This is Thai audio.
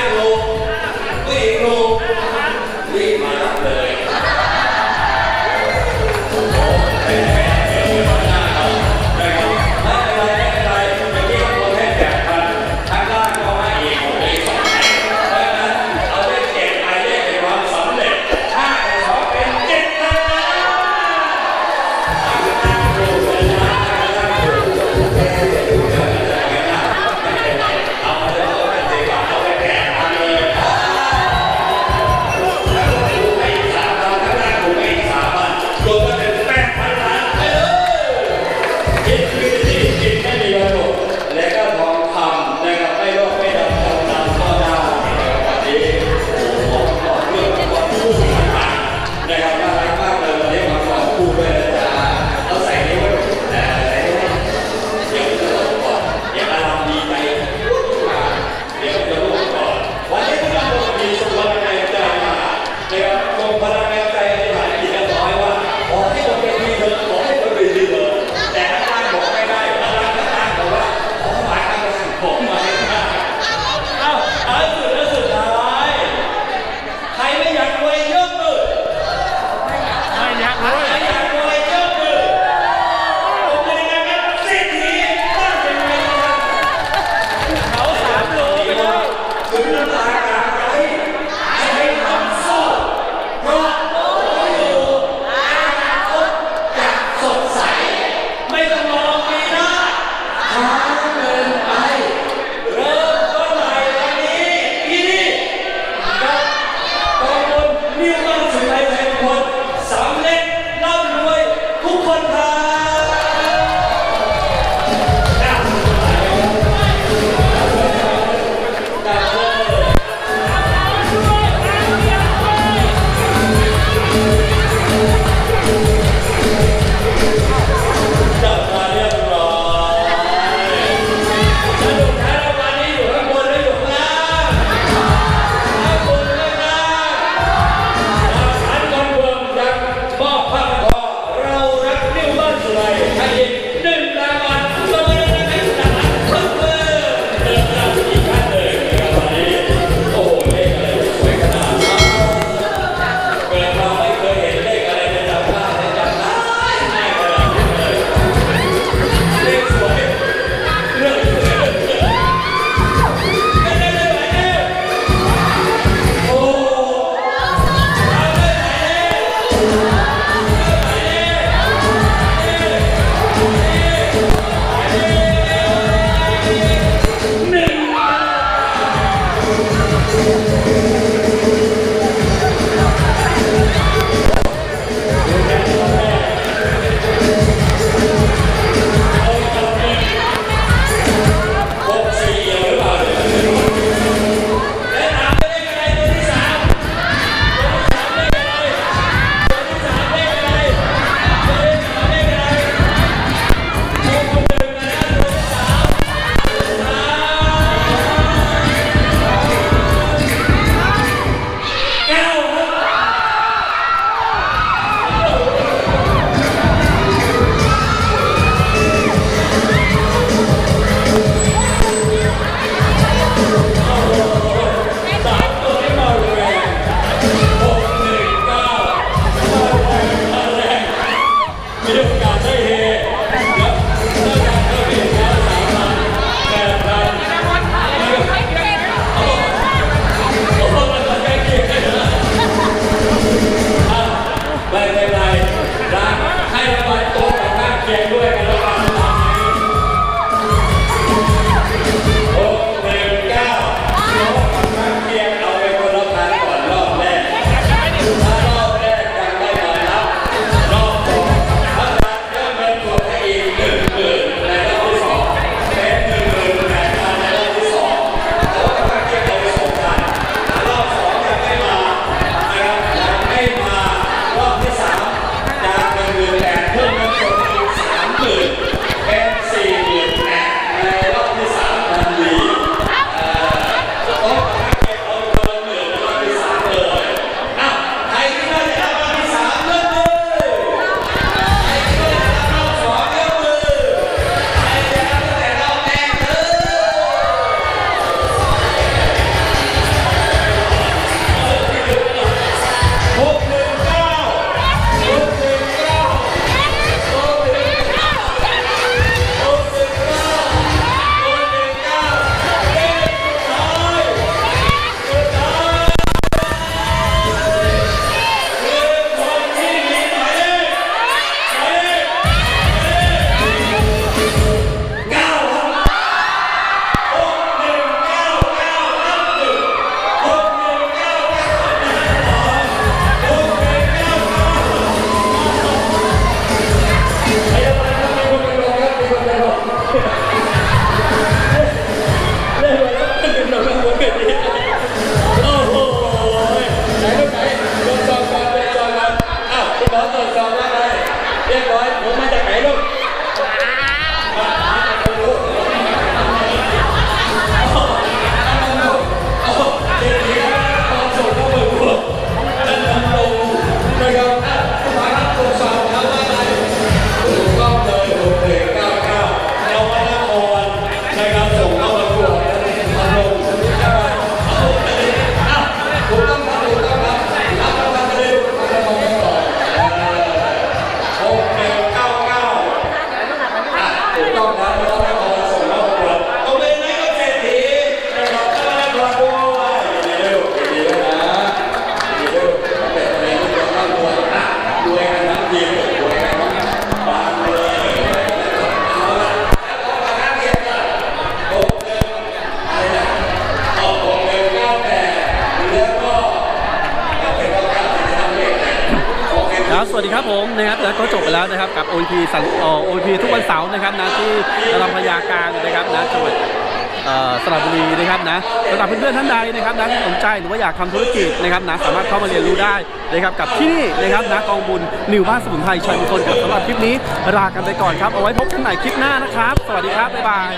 ายโกผู้หญิงถูกรีบมารับเลย สวัสดีครับผมนะครับแล้วก็จบไปแล้วนะครับกับ OEP สันเอ่อ OEP ทุกวันเสาร์นะครับนะที่ลำพญากลางนะครับนะจังหวัดสระบุรีนะครับนะสำหรับเพื่อนๆท่านใดนะครับนะที่สนใจหรือว่าอยากทำธุรกิจนะครับนะสามารถเข้ามาเรียนรู้ได้นะครับกับที่นี่นะครับนะกองบุญนิวบ้านสมุนไพรชัยมงคลกับสำหรับคลิปนี้ลากันไปก่อนครับเอาไว้พบกันใหม่คลิปหน้านะครับ สวัสดีครับบ๊ายบาย